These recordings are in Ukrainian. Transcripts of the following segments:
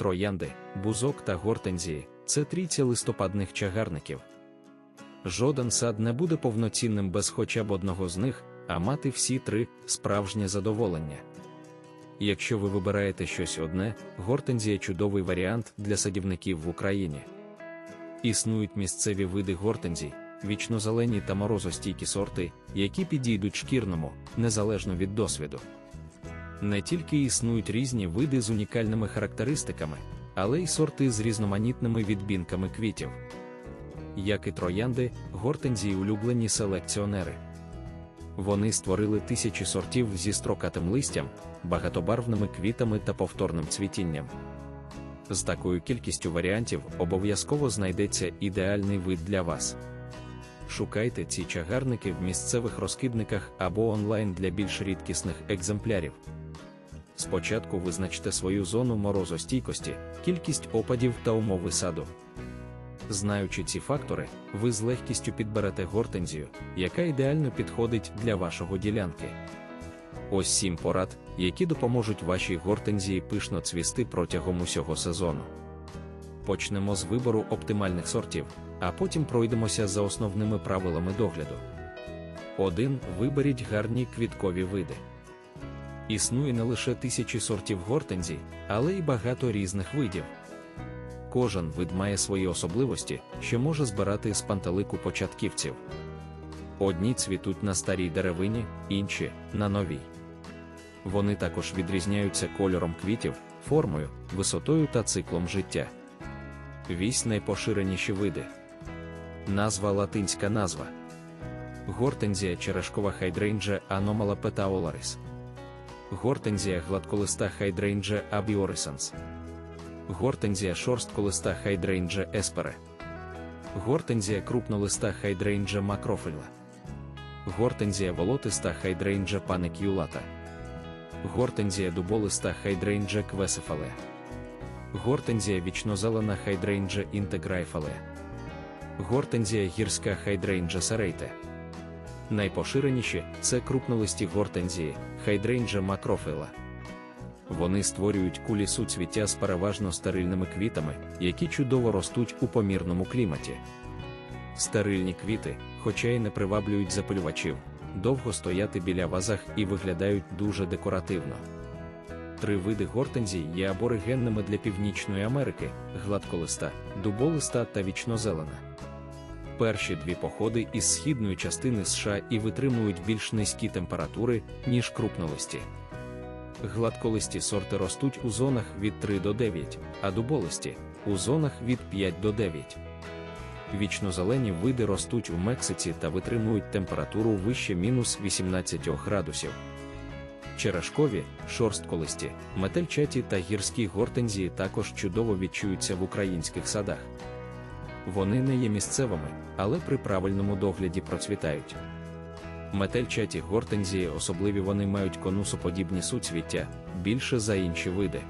троянди, бузок та гортензії це трійця листопадних чагарників. Жоден сад не буде повноцінним без хоча б одного з них, а мати всі три справжнє задоволення. Якщо ви вибираєте щось одне, гортензія чудовий варіант для садівників в Україні. Існують місцеві види гортензій, вічнозелені та морозостійкі сорти, які підійдуть шкірному, незалежно від досвіду. Не тільки існують різні види з унікальними характеристиками, але й сорти з різноманітними відбінками квітів. Як і троянди, гортензії улюблені селекціонери. Вони створили тисячі сортів зі строкатим листям, багатобарвними квітами та повторним цвітінням. З такою кількістю варіантів обов'язково знайдеться ідеальний вид для вас. Шукайте ці чагарники в місцевих розкидниках або онлайн для більш рідкісних екземплярів. Спочатку визначте свою зону морозостійкості, кількість опадів та умови саду. Знаючи ці фактори, ви з легкістю підберете гортензію, яка ідеально підходить для вашого ділянки. Ось сім порад, які допоможуть вашій гортензії пишно цвісти протягом усього сезону. Почнемо з вибору оптимальних сортів, а потім пройдемося за основними правилами догляду. 1. Виберіть гарні квіткові види. Існує не лише тисячі сортів гортензій, але й багато різних видів. Кожен вид має свої особливості, що може збирати з пантелику початківців. Одні цвітуть на старій деревині, інші на новій. Вони також відрізняються кольором квітів, формою, висотою та циклом життя. Вісь найпоширеніші види. Назва латинська назва. Гортензія черешкова хайдрейнджа аномала петаоларис. Гортензія гладколиста хайдрейнджа абіорисанс. Гортензія шорстколиста хайдрейнджа еспере. Гортензія крупнолиста хайдрейнджа макрофильла. Гортензія волотиста хайдрейнджа паникюлата. Гортензія дуболиста хайдрейнджа квесифале. Гортензія вічнозелена хайдрейнджа інтеграйфале. Гортензія гірська хайдрейнджа сарейте. Найпоширеніші це крупнолисті гортензії, хайдрейнджа макрофила. Вони створюють кулі суцвіття з переважно стерильними квітами, які чудово ростуть у помірному кліматі. Стерильні квіти, хоча й не приваблюють запилювачів, довго стояти біля вазах і виглядають дуже декоративно. Три види гортензій є аборигенними для Північної Америки: гладколиста, дуболиста та вічнозелена. Перші дві походи із східної частини США і витримують більш низькі температури, ніж крупнолисті. Гладколисті сорти ростуть у зонах від 3 до 9, а дуболисті у зонах від 5 до 9. Вічнозелені види ростуть у Мексиці та витримують температуру вище мінус 18 градусів. Черешкові, шорстколисті, метельчаті та гірські гортензії також чудово відчуються в українських садах. Вони не є місцевими, але при правильному догляді процвітають. Метельчаті гортензії особливі вони мають конусоподібні суцвіття більше за інші види.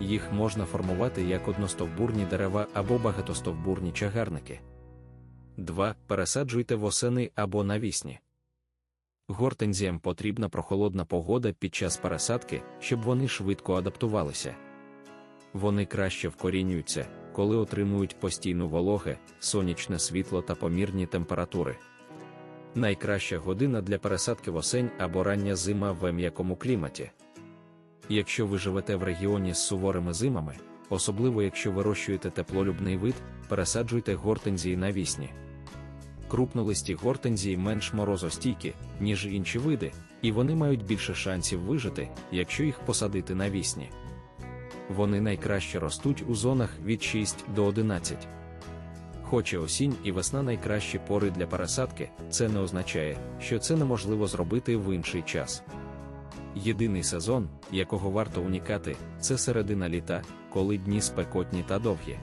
Їх можна формувати як одностовбурні дерева або багатостовбурні чагарники. 2. Пересаджуйте восени або навісні. Гортензіям потрібна прохолодна погода під час пересадки, щоб вони швидко адаптувалися. Вони краще вкорінюються, коли отримують постійну вологе, сонячне світло та помірні температури. Найкраща година для пересадки восень або рання зима в м'якому кліматі. Якщо ви живете в регіоні з суворими зимами, особливо якщо вирощуєте теплолюбний вид, пересаджуйте гортензії навісні. Крупнолисті гортензії менш морозостійкі, ніж інші види, і вони мають більше шансів вижити, якщо їх посадити навісні. Вони найкраще ростуть у зонах від 6 до 11. Хоча осінь і весна найкращі пори для пересадки, це не означає, що це неможливо зробити в інший час. Єдиний сезон, якого варто унікати, це середина літа, коли дні спекотні та довгі.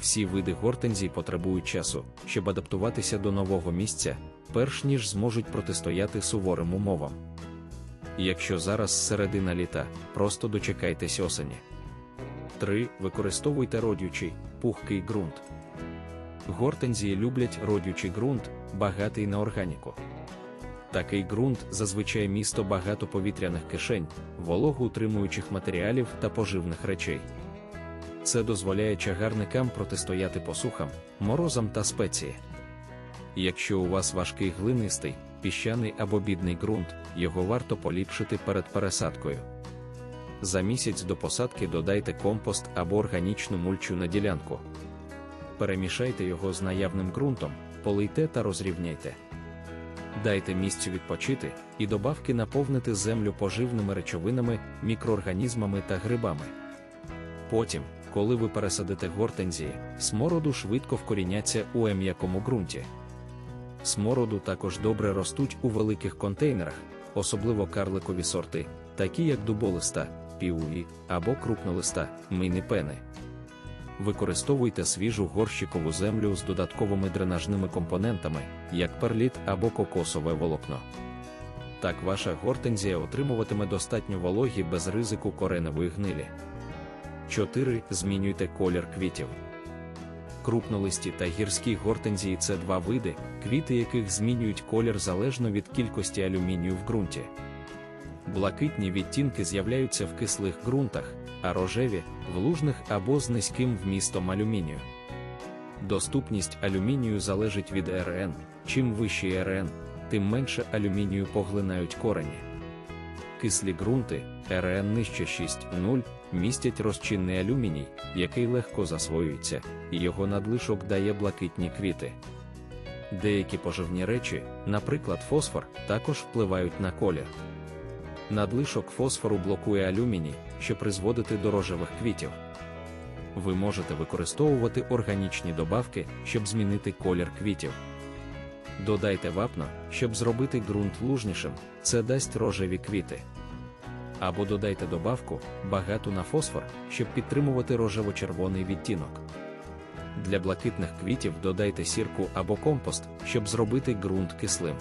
Всі види гортензій потребують часу, щоб адаптуватися до нового місця, перш ніж зможуть протистояти суворим умовам. Якщо зараз середина літа, просто дочекайтесь осені. 3. Використовуйте родючий, пухкий ґрунт. Гортензії люблять родючий ґрунт, багатий на органіку. Такий ґрунт зазвичай місто багато повітряних кишень, вологоутримуючих матеріалів та поживних речей. Це дозволяє чагарникам протистояти посухам, морозам та спеції. Якщо у вас важкий глинистий, піщаний або бідний ґрунт, його варто поліпшити перед пересадкою. За місяць до посадки додайте компост або органічну мульчу на ділянку. Перемішайте його з наявним ґрунтом, полийте та розрівняйте. Дайте місцю відпочити і добавки наповнити землю поживними речовинами, мікроорганізмами та грибами. Потім, коли ви пересадите гортензії, смороду швидко вкоріняться у м'якому ґрунті. Смороду також добре ростуть у великих контейнерах, особливо карликові сорти, такі як дуболиста, піуї або крупнолиста, мініпени. Використовуйте свіжу горщикову землю з додатковими дренажними компонентами, як перліт або кокосове волокно. Так ваша гортензія отримуватиме достатньо вологі без ризику кореневої гнилі. 4. Змінюйте колір квітів. Крупнолисті та гірські гортензії це два види, квіти яких змінюють колір залежно від кількості алюмінію в ґрунті. Блакитні відтінки з'являються в кислих ґрунтах, а рожеві в лужних або з низьким вмістом алюмінію. Доступність алюмінію залежить від РН. Чим вищий РН, тим менше алюмінію поглинають корені. Кислі ґрунти РН нижче 6,0 містять розчинний алюміній, який легко засвоюється, і його надлишок дає блакитні квіти. Деякі поживні речі, наприклад, фосфор, також впливають на колір. Надлишок фосфору блокує алюміній, що призводити до рожевих квітів. Ви можете використовувати органічні добавки, щоб змінити колір квітів. Додайте вапно, щоб зробити ґрунт лужнішим, це дасть рожеві квіти. Або додайте добавку, багату на фосфор, щоб підтримувати рожево-червоний відтінок. Для блакитних квітів додайте сірку або компост, щоб зробити ґрунт кислим.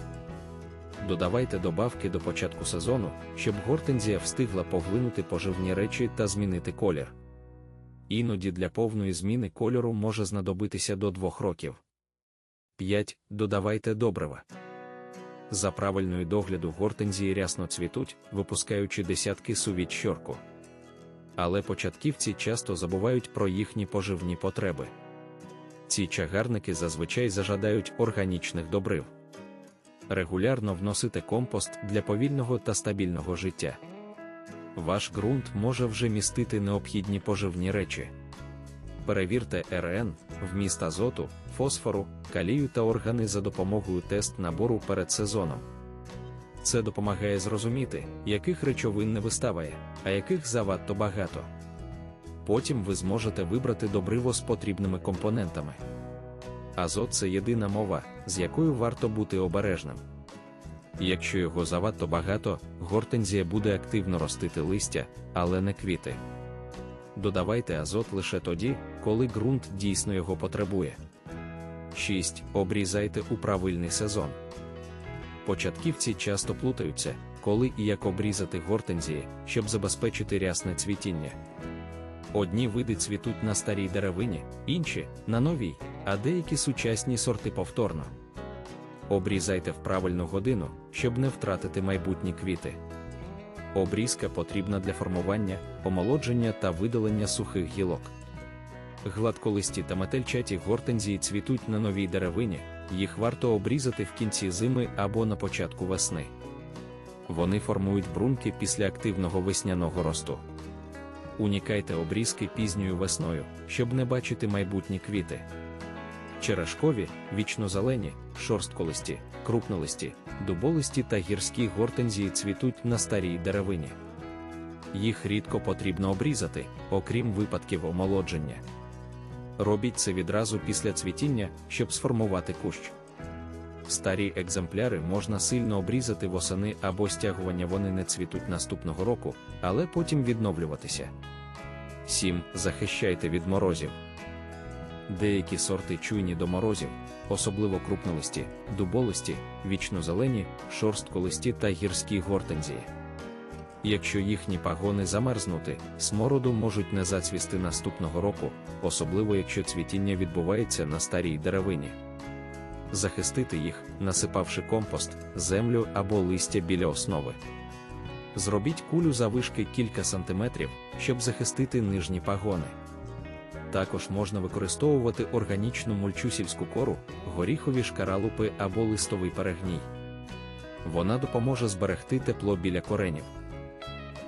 Додавайте добавки до початку сезону, щоб гортензія встигла поглинути поживні речі та змінити колір. Іноді для повної зміни кольору може знадобитися до 2 років. 5. Додавайте добрива. За правильною догляду гортензії рясно цвітуть, випускаючи десятки сувіт щорку. Але початківці часто забувають про їхні поживні потреби. Ці чагарники зазвичай зажадають органічних добрив. Регулярно вносите компост для повільного та стабільного життя. Ваш ґрунт може вже містити необхідні поживні речі. Перевірте РН, вміст азоту, фосфору, калію та органи за допомогою тест набору перед сезоном. Це допомагає зрозуміти, яких речовин не виставає, а яких завадто багато. Потім ви зможете вибрати добриво з потрібними компонентами. Азот це єдина мова, з якою варто бути обережним. Якщо його завадто багато, гортензія буде активно ростити листя, але не квіти. Додавайте азот лише тоді, коли ґрунт дійсно його потребує. 6. Обрізайте у правильний сезон. Початківці часто плутаються, коли і як обрізати гортензії, щоб забезпечити рясне цвітіння. Одні види цвітуть на старій деревині, інші на новій, а деякі сучасні сорти повторно. Обрізайте в правильну годину, щоб не втратити майбутні квіти. Обрізка потрібна для формування, омолодження та видалення сухих гілок. Гладколисті та метельчаті гортензії цвітуть на новій деревині, їх варто обрізати в кінці зими або на початку весни. Вони формують брунки після активного весняного росту. Унікайте обрізки пізньою весною, щоб не бачити майбутні квіти. Черешкові, вічнозелені, шорстколисті, крупнолисті, дуболисті та гірські гортензії цвітуть на старій деревині. Їх рідко потрібно обрізати, окрім випадків омолодження. Робіть це відразу після цвітіння, щоб сформувати кущ. Старі екземпляри можна сильно обрізати восени або стягування вони не цвітуть наступного року, але потім відновлюватися. 7. Захищайте від морозів. Деякі сорти чуйні до морозів, особливо крупнолисті, дуболисті, вічнозелені, шорстколисті та гірські гортензії. Якщо їхні пагони замерзнути, смороду можуть не зацвісти наступного року, особливо якщо цвітіння відбувається на старій деревині. Захистити їх, насипавши компост, землю або листя біля основи. Зробіть кулю завишки кілька сантиметрів, щоб захистити нижні пагони. Також можна використовувати органічну мульчусівську кору, горіхові шкаралупи або листовий перегній. Вона допоможе зберегти тепло біля коренів.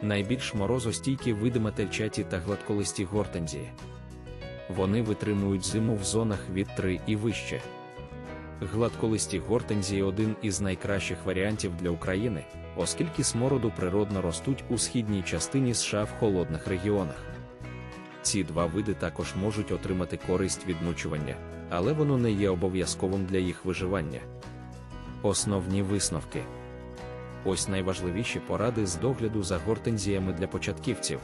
Найбільш морозостійкі види метельчаті та гладколисті гортензії. Вони витримують зиму в зонах від 3 і вище. Гладколисті гортензії один із найкращих варіантів для України, оскільки смороду природно ростуть у східній частині США в холодних регіонах. Ці два види також можуть отримати користь від мульчування, але воно не є обов'язковим для їх виживання. Основні висновки. Ось найважливіші поради з догляду за гортензіями для початківців.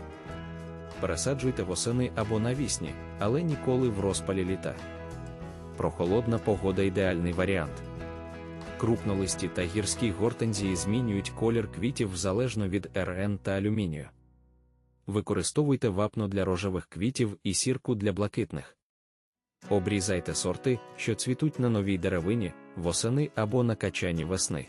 Пересаджуйте восени або навісні, але ніколи в розпалі літа. Прохолодна погода ідеальний варіант. Крупнолисті та гірські гортензії змінюють колір квітів залежно від РН та алюмінію. Використовуйте вапно для рожевих квітів і сірку для блакитних. Обрізайте сорти, що цвітуть на новій деревині, восени або на качані весни.